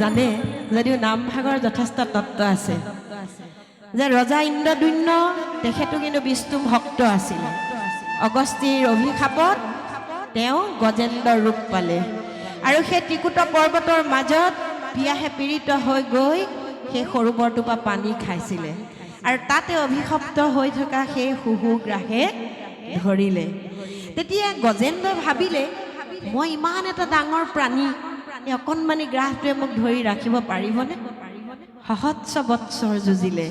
জানে যদিও নামভাগৰ যথেষ্ট তত্ত্ব আছে। যে ৰজা ইন্দ্ৰদুন্য তেখেতো কিন্তু বিষ্ণু ভক্ত আছিল। অগস্তিৰ অভিশাপত তেওঁ গজেন্দ্ৰৰ ৰূপ পালে। আৰু সেই ত্ৰিকুট পৰ্বতৰ মাজত পিয়াহে পীড়িত হৈ গৈ সেই সৰোবৰটোৰ পৰা পানী খাইছিলে। আৰু তাতে অভিশপ্ত হৈ থকা সেই শুহু গ্ৰাহে ধৰিলে। তেতিয়া গজেন্দ্ৰই ভাবিলে, মই ইমান এটা ডাঙৰ প্ৰাণী অকণমানি গ্ৰাহটোৱে মোক ধৰি ৰাখিব পাৰিবনে? সহস্ৰ বৎসৰ যুঁজিলে।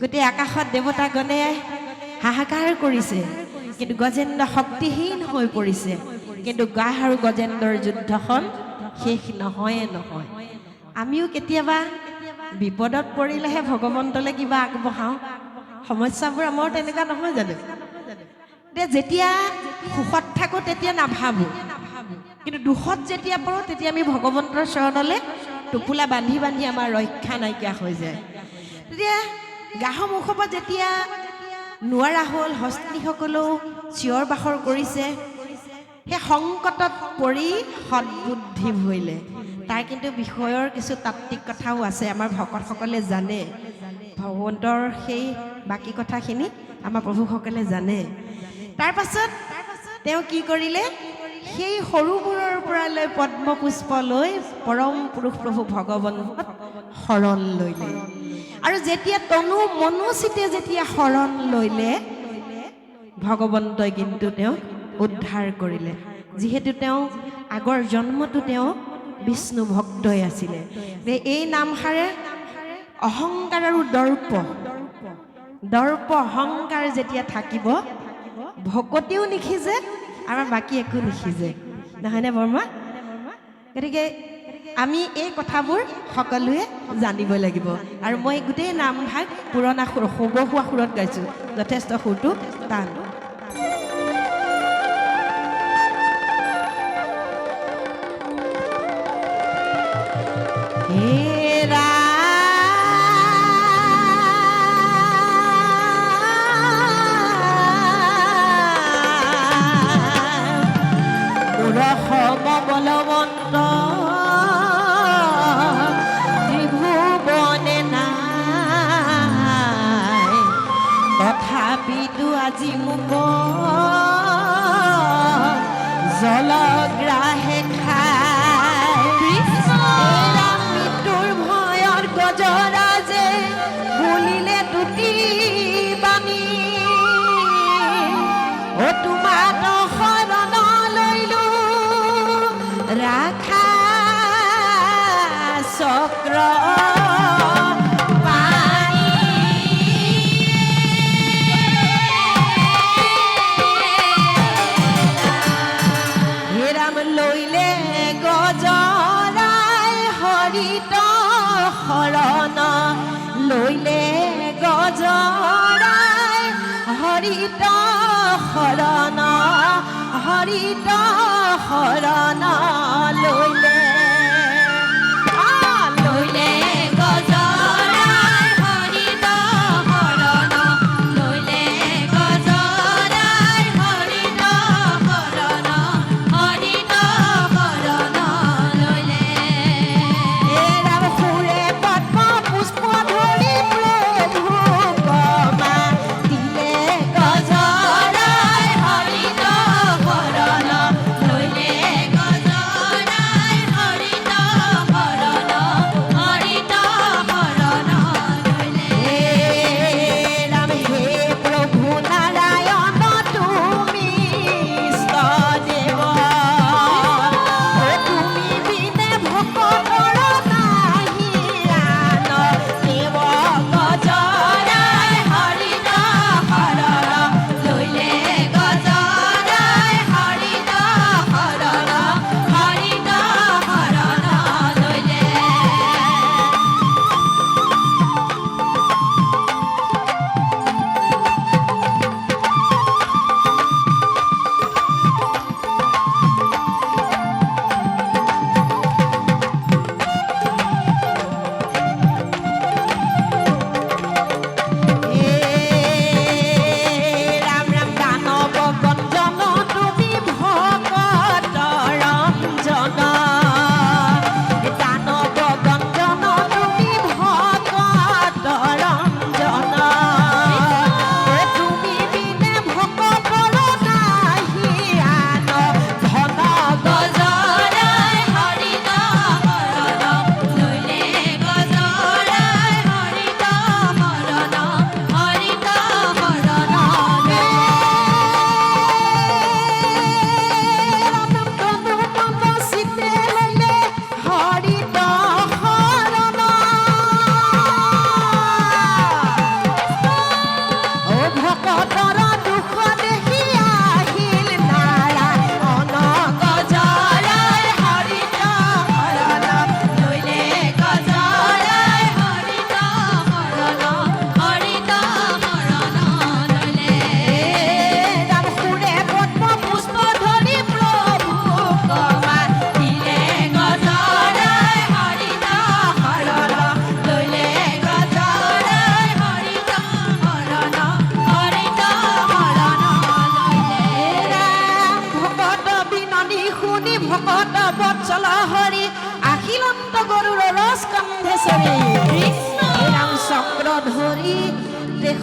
গোটেই আকাশত দেৱতাগণে হাহাকাৰ কৰিছে। কিন্তু গজেন্দ্ৰ শক্তিহীন হৈ পৰিছে। কিন্তু গাহ আৰু গজেন্দ্ৰৰ যুদ্ধখন শেষ নহয়ে নহয়। আমিও কেতিয়াবা বিপদত পৰিলেহে ভগৱন্তলৈ কিবা আগবঢ়াওঁ। সমস্যাবোৰ আমাৰ তেনেকুৱা নহয় জানো? এতিয়া যেতিয়া সুখত থাকোঁ, তেতিয়া নাভাবোঁ। কিন্তু দুখত যেতিয়া পৰোঁ, তেতিয়া আমি ভগৱন্তৰ চৰণলৈ টোপোলা বান্ধি বান্ধি আমাৰ ৰক্ষা নাইকিয়া হৈ যায়। তেতিয়া গাহৰ মুখৰ পৰা যেতিয়া নোৱাৰা হ'ল, হস্তিসকলেও চিঞৰ বাখৰ কৰিছে, সেই সংকটত পৰি সৎবুদ্ধি ভৰিলে। তাৰ কিন্তু বিষয়ৰ কিছু তাত্বিক কথাও আছে, আমাৰ ভকতসকলে জানে। ভগৱন্তৰ সেই বাকী কথাখিনি আমাৰ প্ৰভুসকলে জানে। তাৰ পাছত তেওঁ কি কৰিলে? সেই সৰুবোৰৰ পৰা লৈ পদ্মপুষ্প লৈ পৰম পুৰুষ প্ৰভু ভগৱন্তত শৰণ লৈলে আৰু যেতিয়া তনু মনোচিতে যেতিয়া শৰণ লৈলে ভগৱন্তই কিন্তু তেওঁক উদ্ধাৰ কৰিলে। যিহেতু তেওঁ আগৰ জন্মটো তেওঁ বিষ্ণু ভক্তই আছিলে। যে এই নামষাৰে অহংকাৰ আৰু দৰ্প দৰ্প, অহংকাৰ যেতিয়া থাকিব, ভকতিও নিখিজে আৰু বাকী একো নিখিজে নহয়নে বৰ্মা? গতিকে আমি এই কথাবোৰ সকলোৱে জানিব লাগিব। আৰু মই গোটেই নামভাগ পুৰণা সুৰ সবহুৱা সুৰত গাইছোঁ। যথেষ্ট সুৰটো টান। হেৰা সম ৰাখা চক্ৰ হেৰাম লৈলে গজৰাই হৰিত শৰণ লৈলে গজৰাই হৰিত শৰণ হৰিত শৰণ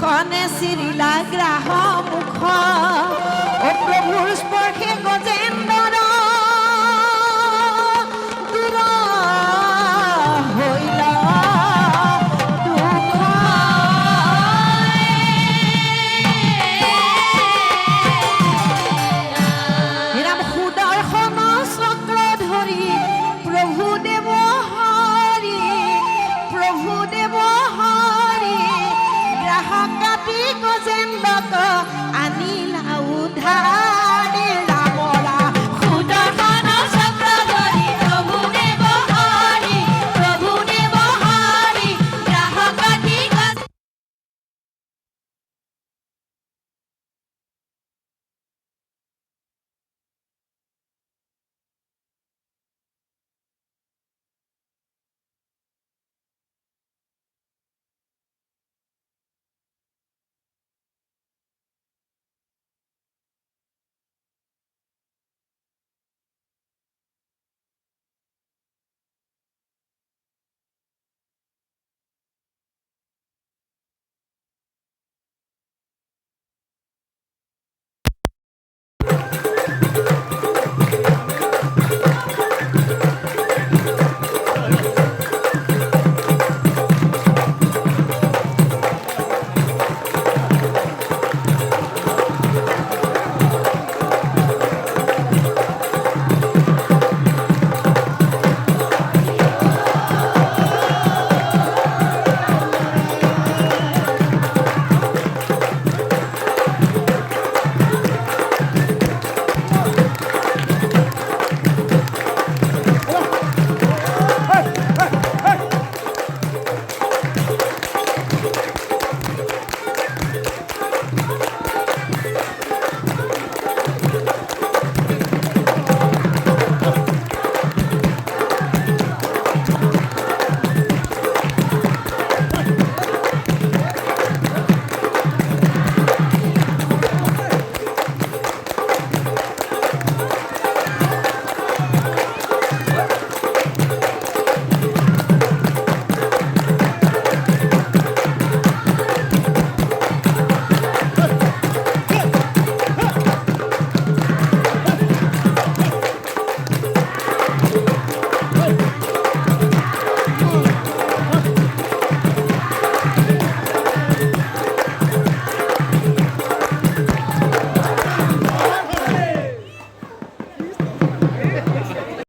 খনে শ্রীলা গ্রাহ মুখ। ও প্রভুর